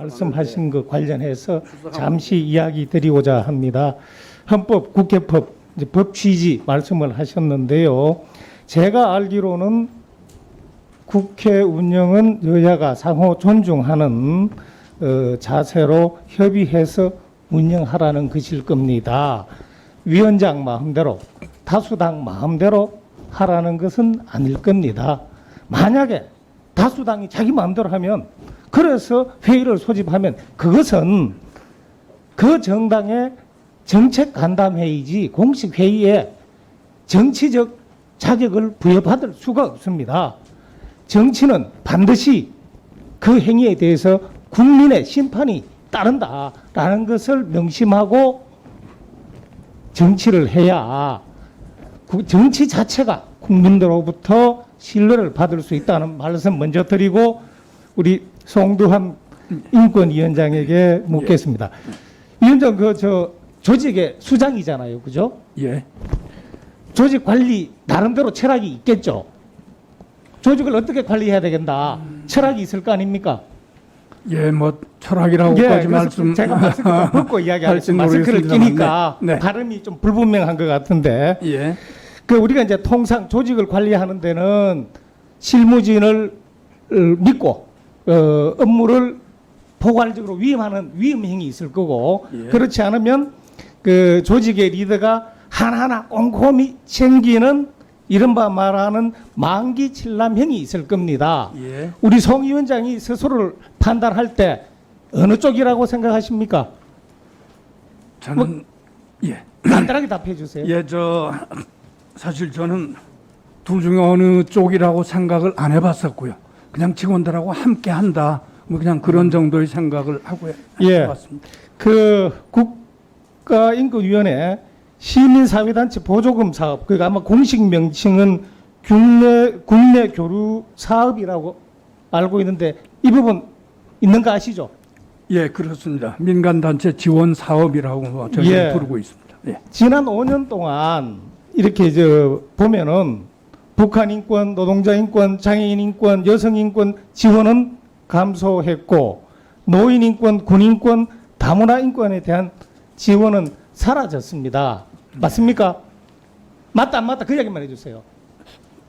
말씀하신 것 관련해서 잠시 이야기 드리고자 합니다. 헌법, 국회법, 법 취지 말씀을 하셨는데요. 제가 알기로는 국회 운영은 여야가 상호 존중하는 어, 자세로 협의해서 운영하라는 것일 겁니다. 위원장 마음대로 다수당 마음대로 하라는 것은 아닐 겁니다. 만약에 다수당이 자기 마음대로 하면 그래서 회의를 소집하면 그것은 그 정당의 정책 간담 회의지 공식 회의에 정치적 자격을 부여받을 수가 없습니다. 정치는 반드시 그 행위에 대해서 국민의 심판이 따른다라는 것을 명심하고 정치를 해야 구- 정치 자체가 국민들로부터 신뢰를 받을 수 있다는 말씀 먼저 드리고 우리 송두환 인권위원장에게 묻겠습니다. 위원장 그 저 조직의 수장이잖아요, 그죠? 예. 조직 관리 나름대로 철학이 있겠죠. 조직을 어떻게 관리해야 되겠다. 철학이 있을 거 아닙니까? 예, 뭐 철학이라고까지 그래서 말씀 제가 마스크 좀 벗고 할지 이야기하겠습니다. 마스크를 모르겠습니다만, 끼니까 네. 네. 발음이 좀 불분명한 것 같은데 예. 그 우리가 이제 통상 조직을 관리하는 데는 실무진을 어, 믿고 어, 업무를 포괄적으로 위임하는 위임 행위 있을 거고 예. 그렇지 않으면 그 조직의 리더가 하나하나 꼼꼼히 챙기는 이른바 말하는 만기 칠남형이 있을 겁니다. 예. 우리 송 위원장이 스스로를 판단할 때 어느 쪽이라고 생각하십니까? 저는 예. 간단하게 답해 주세요. 예, 저 사실 저는 둘 중에 어느 쪽이라고 생각을 안 해봤었고요. 그냥 직원들하고 함께 한다. 뭐 그냥 그런 정도의 생각을 하고 해- 예. 해봤습니다. 그 국가인권위원회 시민사회단체 보조금 사업, 그러니까 아마 공식 명칭은 국내, 국내 교류 사업이라고 알고 있는데 이 부분 있는 거 아시죠? 예, 그렇습니다. 민간 단체 지원 사업이라고 뭐 저희 예. 부르고 있습니다. 예. 지난 5년 동안 이렇게 저 보면은 북한 인권, 노동자 인권, 장애인 인권, 여성 인권 지원은 감소했고 노인 인권, 군 인권, 다문화 인권에 대한 지원은 사라졌습니다. 맞습니까? 맞다 안 맞다 그 이야기만 해주세요.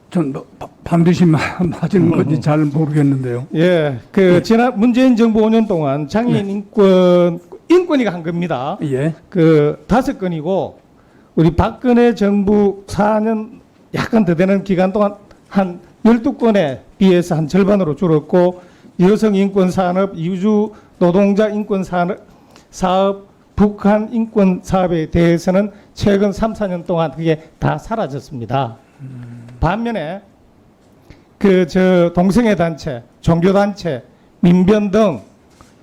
전 뭐, 바- 반드시 마- 맞은 건지 잘 모르겠는데요. 예, 그 지난 문재인 정부 5년 동안 장애인 인권 인권위가 한 겁니다. 예. 그 다섯 건이고 우리 박근혜 정부 4년 약간 더 되는 기간 동안 한 12건에 비해서 한 절반으로 줄었고 여성 인권 산업, 유주 노동자 인권 산업, 사업, 북한 인권 사업에 대해서는 최근 3, 4년 동안 그게 다 사라졌습니다. 반면에 그 저 동성애 단체, 종교 단체, 민변 등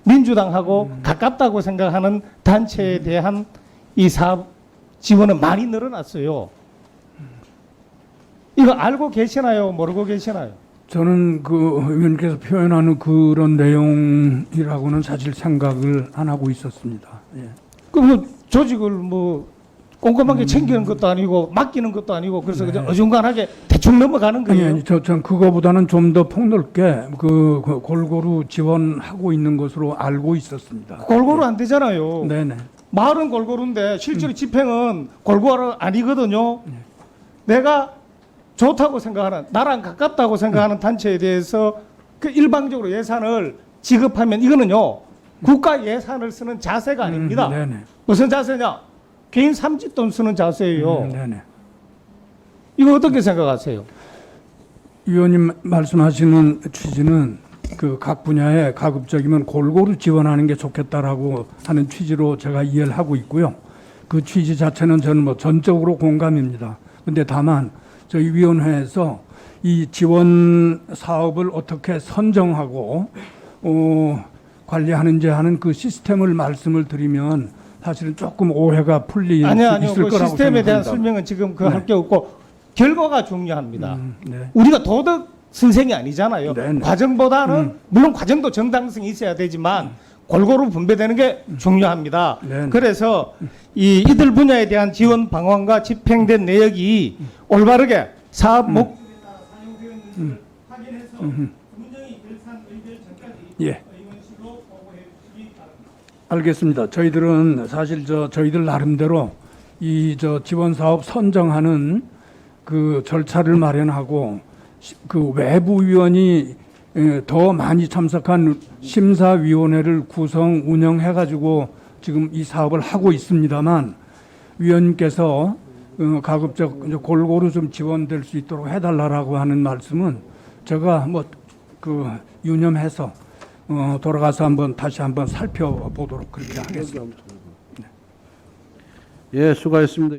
민주당하고 가깝다고 생각하는 단체에 대한 이 사업 지원은 많이 늘어났어요. 이거 알고 계시나요? 모르고 계시나요? 저는 그 의원님께서 표현하는 그런 내용이라고는 사실 생각을 안 하고 있었습니다. 예. 그뭐 조직을 뭐 꼼꼼하게 챙기는 것도 아니고 맡기는 것도 아니고 그래서 그냥 어중간하게 대충 넘어가는 거예요. 아니, 저, 전 그거보다는 좀 더 폭넓게 그, 그 골고루 지원하고 있는 것으로 알고 있었습니다. 골고루 안 되잖아요. 네네. 말은 골고루인데 실제로 집행은 골고루 아니거든요. 내가 좋다고 생각하는 나랑 가깝다고 생각하는 단체에 대해서 그 일방적으로 예산을 지급하면 이거는요 국가 예산을 쓰는 자세가 아닙니다. 음, 네네. 무슨 자세냐? 개인 삼짓돈 쓰는 자세예요. 음, 네네. 이거 어떻게 생각하세요? 위원님 말씀하시는 취지는 그 각 분야에 가급적이면 골고루 지원하는 게 좋겠다라고 하는 취지로 제가 이해를 하고 있고요. 그 취지 자체는 저는 뭐 전적으로 공감입니다. 근데 다만 저희 위원회에서 이 지원 사업을 어떻게 선정하고 어, 관리하는지 하는 그 시스템을 말씀을 드리면 사실은 조금 오해가 풀릴 아니요, 수 아니요. 있을 그 거라고 시스템에 대한 생각합니다. 설명은 지금 그 네. 할게 없고 결과가 중요합니다. 음, 네. 우리가 도덕 선생이 아니잖아요. 네, 네. 과정보다는 음. 물론 과정도 정당성이 있어야 되지만 골고루 분배되는 게 중요합니다. 네, 네. 그래서 이 이들 분야에 대한 지원 방안과 집행된 내역이 올바르게 사업 목 확인해서 음. 문정이 결산 의결 전까지 예. 의원실로 보고해 알겠습니다. 저희들은 사실 저 저희들 나름대로 이 저 지원 사업 선정하는 그 절차를 마련하고 시- 그 외부 위원이 에, 더 많이 참석한 심사위원회를 구성 운영해 가지고 지금 이 사업을 하고 있습니다만 위원님께서 어, 가급적 골고루 좀 지원될 수 있도록 해달라라고 하는 말씀은 제가 뭐 그 유념해서 어, 돌아가서 한번 다시 한번 살펴보도록 그렇게 하겠습니다. 예, 수고하셨습니다.